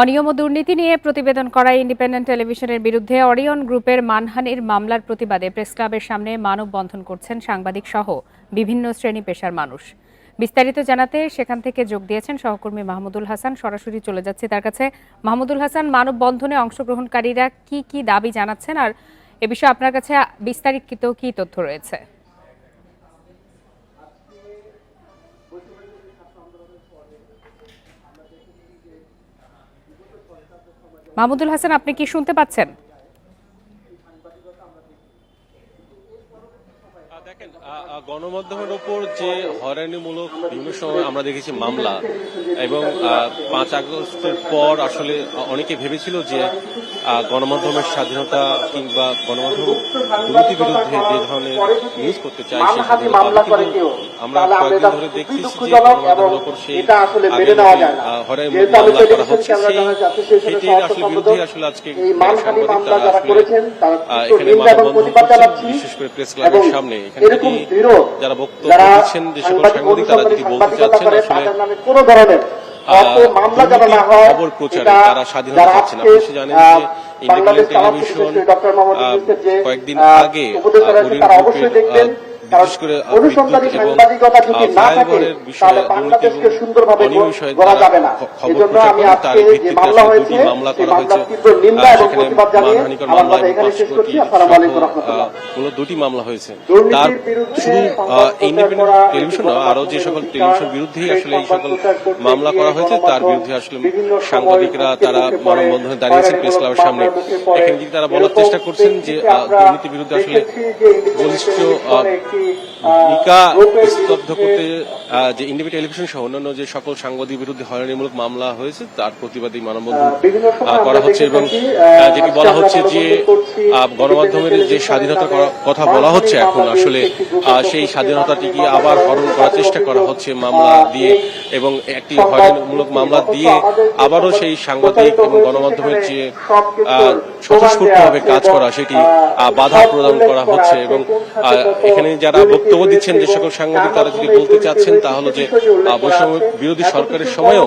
অনিয়ম ও দুর্নীতি নিয়ে প্রতিবেদন করা ইন্ডিপেন্ডেন্ট টেলিভিশনের বিরুদ্ধে অরিয়ন গ্রুপের মানহানির মামলার প্রতিবাদে প্রেস ক্লাবের সামনে মানববন্ধন করছেন সাংবাদিক সহ বিভিন্ন শ্রেণি পেশার মানুষ। বিস্তারিত জানাতে সেখান থেকে যোগ দিয়েছেন সহকর্মী মাহমুদুল হাসান। সরাসরি চলে যাচ্ছে তার কাছে। মাহমুদুল হাসান, মানববন্ধনে অংশগ্রহণকারীরা কি কি দাবি জানাচ্ছেন? আর এ বিষয়ে আপনার কাছে বিস্তারিত কি তথ্য রয়েছে? মাহমুদুল হাসান আপনি কি শুনতে পাচ্ছেন? দেখেন গণমাধ্যমের ওপর যে হয়রানিমূলক বিভিন্ন সময় আমরা দেখেছি মামলা এবং পাঁচ আগস্টের পর আসলে অনেকে ভেবেছিল যে গণমাধ্যমের স্বাধীনতা কিংবা গণমাধ্যম দুর্নীতির বিরুদ্ধে যে ধরনের নিউজ করতে চায় সেই আমরা কয়েকদিন ধরে দেখতেছি যে গণমাধ্যমের ওপর সেই হয়রানিমূলক মামলা করা হচ্ছে সেই সেটির আসলে বিরুদ্ধেই আসলে আজকে এই মানহানি সাংবাদিক তারা আসলে, এখানে মানববন্ধন বিশেষ করে প্রেস ক্লাবের সামনে। এখানে এরকম দৃঢ় যারা বক্তব্য দিচ্ছেন যে সকল সাংবাদিক তারা যদি বলতে চাচ্ছেন আসলে কোনো ধরনের মামলা না হয় খবর প্রচারে তারা স্বাধীনতা। আজকে, আপনি জানেন যে ইন্ডিপেন্ডেন্ট টেলিভিশন, কয়েকদিন আগে, বিশেষ করে, অনুসন্ধানী সাংবাদিকতা যদি না থাকে তাহলে বাংলাদেশকে সুন্দরভাবে গড়া যাবে না। খ- খবর এই জন্য প্রচার আমি আজকে যে মামলা হয়েছে সেই মামলার তীব্র নিন্দা এবং প্রতিবাদ জানিয়ে আমার কথা এখানে শেষ করছি আসসালামু আলাইকুম রহমতুল্লাহ। দুটি মামলা হয়েছে। তার বিরুদ্ধে শুধু ইন্ডিপেন্ডেন্ট টেলিভিশন আরও যে সকল টেলিভিশন বিরুদ্ধেই আসলে এই সকল মামলা করা হয়েছে তার বিরুদ্ধে আসলে সাংবাদিকরা তারা মানববন্ধনে দাঁড়িয়েছেন প্রেস ক্লাবের সামনে। এখানে যদি তারা বলার চেষ্টা করছেন যে দুর্নীতির বিরুদ্ধে আসলে বলিষ্ঠ ভূমিকা স্তব্ধ করতে যে টেলিভিশন সহ অন্যান্য যে সকল সাংবাদিক বিরুদ্ধে হয়রানিমূলক মামলা হয়েছে তার প্রতিবাদে মানববন্ধন করা হচ্ছে এবং যেটি বলা হচ্ছে যে গণমাধ্যমের যে independent স্বাধীনতা television করা- কথা বলা হচ্ছে এখন আসলে সেই স্বাধীনতাটিকে আবার হরণ করার চেষ্টা করা হচ্ছে মামলা দিয়ে এবং একটি হয়রানিমূলক মামলা দিয়ে আবারও সেই সাংবাদিক এবং গণমাধ্যমের যে স্বতঃস্ফূর্তভাবে কাজ করা সেটি বাধা প্রদান করা হচ্ছে এবং এখানে যারা বক্তব্য দিচ্ছেন যে সকল সাংবাদিক তারা যদি বলতে চাচ্ছেন তা হলো যে বৈষম্য বিরোধী সরকারের সময়েও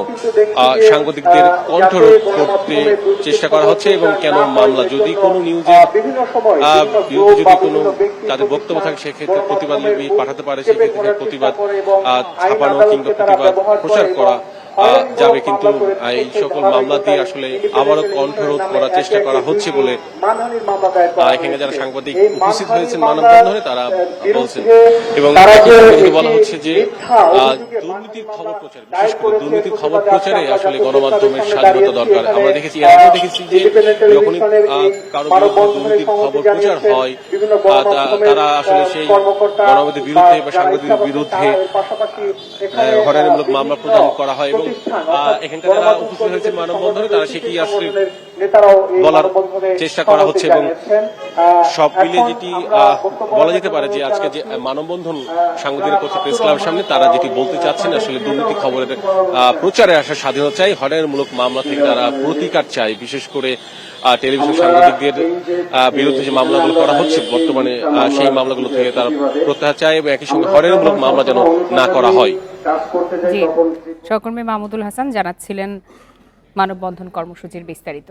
সাংবাদিকদের কণ্ঠরোধ করতে চেষ্টা করা হচ্ছে এবং কেন মামলা? যদি কোনো নিউজে বিরুদ্ধে যদি কোনো তাদের বক্তব্য থাকে সেক্ষেত্রে প্রতিবাদ লিপি পাঠাতে পারে সেক্ষেত্রে প্রতিবাদ ছাপানো কিংবা প্রতিবাদ প্রচার করা যাবে কিন্তু এই সকল মামলা দিয়ে আসলে আবারও কণ্ঠরোধ করার চেষ্টা করা হচ্ছে বলে এখানে যারা সাংবাদিক উপস্থিত হয়েছেন মানববন্ধনে তারা বলছেন। এবং বলা হচ্ছে যে দুর্নীতির খবর প্রচার বিশেষ করে দুর্নীতির খবর প্রচারে আসলে গণমাধ্যমের স্বাধীনতা দরকার। আমরা দেখেছি এর আগেও দেখেছি যে যখনই কারও দুর্নীতির খবর প্রচার হয় তারা আসলে সেই গণমাধ্যমের বিরুদ্ধে বা যারা সাংবাদিকের বিরুদ্ধে আহ, মামলা প্রদান করা হয় এবং এখানকার যারা উপস্থিত হয়েছে মানববন্ধনে তারা সেটি আসলে বলার চেষ্টা করা হচ্ছে এবং সব মিলে যেটি আহ, বলা যেতে পারে যে আজকে যে মানববন্ধন সাংবাদিক প্রেস ক্লাবের সামনে, তারা যেটি বলতে চাচ্ছেন, আসলে দুর্নীতি খবরের প্রচারে আসা স্বাধীনতা চাই হয়রানিমূলক মামলা থেকে তারা প্রতিকার চাই বিশেষ করে টেলিভিশন সাংবাদিকদের বিরুদ্ধে যে মামলাগুলো করা হচ্ছে, বর্তমানে সেই মামলাগুলো থেকে তারা প্রত্যাহার চায় এবং একই সঙ্গে হয়রানিমূলক মামলা যেন না করা হয়। সহকর্মী মাহমুদুল হাসান জানাচ্ছিলেন মানববন্ধন কর্মসূচির বিস্তারিত।